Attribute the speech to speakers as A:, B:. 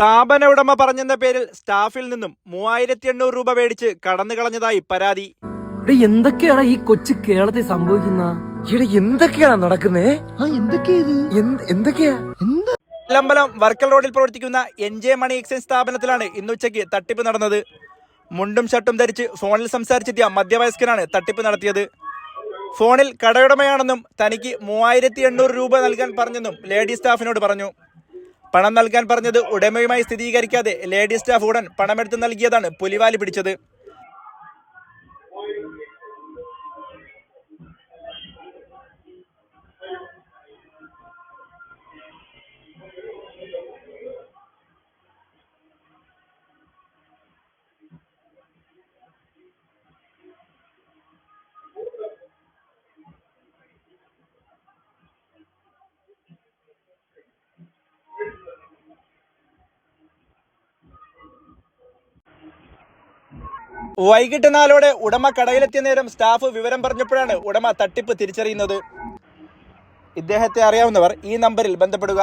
A: സ്ഥാപന ഉടമ പറഞ്ഞെന്ന പേരിൽ സ്റ്റാഫിൽ നിന്നും മൂവായിരത്തി എണ്ണൂറ് രൂപ മേടിച്ച് കടന്നു കളഞ്ഞതായി പരാതി.
B: എന്തൊക്കെയാണ് ഈ കൊച്ചു കേരളത്തിൽ സംഭവിക്കുന്ന?
C: എന്തൊക്കെയാണ് എന്തൊക്കെയാ നടക്കുന്നേ?
D: ആ എന്തൊക്കെയാ ഇത്?
C: എന്ത്- എന്തൊക്കെയാ?
A: ലമ്പലം വർക്കൽ റോഡിൽ പ്രവർത്തിക്കുന്ന എൻ ജെ മണി എക്സ്ചേഞ്ച് സ്ഥാപനത്തിലാണ് ഇന്നുച്ചയ്ക്ക് തട്ടിപ്പ് നടന്നത്. മുണ്ടും ഷർട്ടും ധരിച്ച് ഫോണിൽ സംസാരിച്ചെത്തിയ മധ്യവയസ്കനാണ് തട്ടിപ്പ് നടത്തിയത്. ഫോണിൽ കടയുടമയാണെന്നും തനിക്ക് മൂവായിരത്തി എണ്ണൂറ് രൂപ നൽകാൻ പറഞ്ഞെന്നും ലേഡി സ്റ്റാഫിനോട് പറഞ്ഞു. പണം നൽകാൻ പറഞ്ഞത് ഉടമയുമായി സ്ഥിരീകരിക്കാതെ ലേഡി സ്റ്റാഫ് ഉടൻ പണമെടുത്ത് നൽകിയതാണ് പുലിവാലി പിടിച്ചത്. വൈകിട്ട് നാലോടെ ഉടമ കടയിലെത്തിയ നേരം സ്റ്റാഫ് വിവരം പറഞ്ഞപ്പോഴാണ് ഉടമ തട്ടിപ്പ് തിരിച്ചറിയുന്നത്. ഇദ്ദേഹത്തെ അറിയാവുന്നവർ ഈ നമ്പറിൽ ബന്ധപ്പെടുക.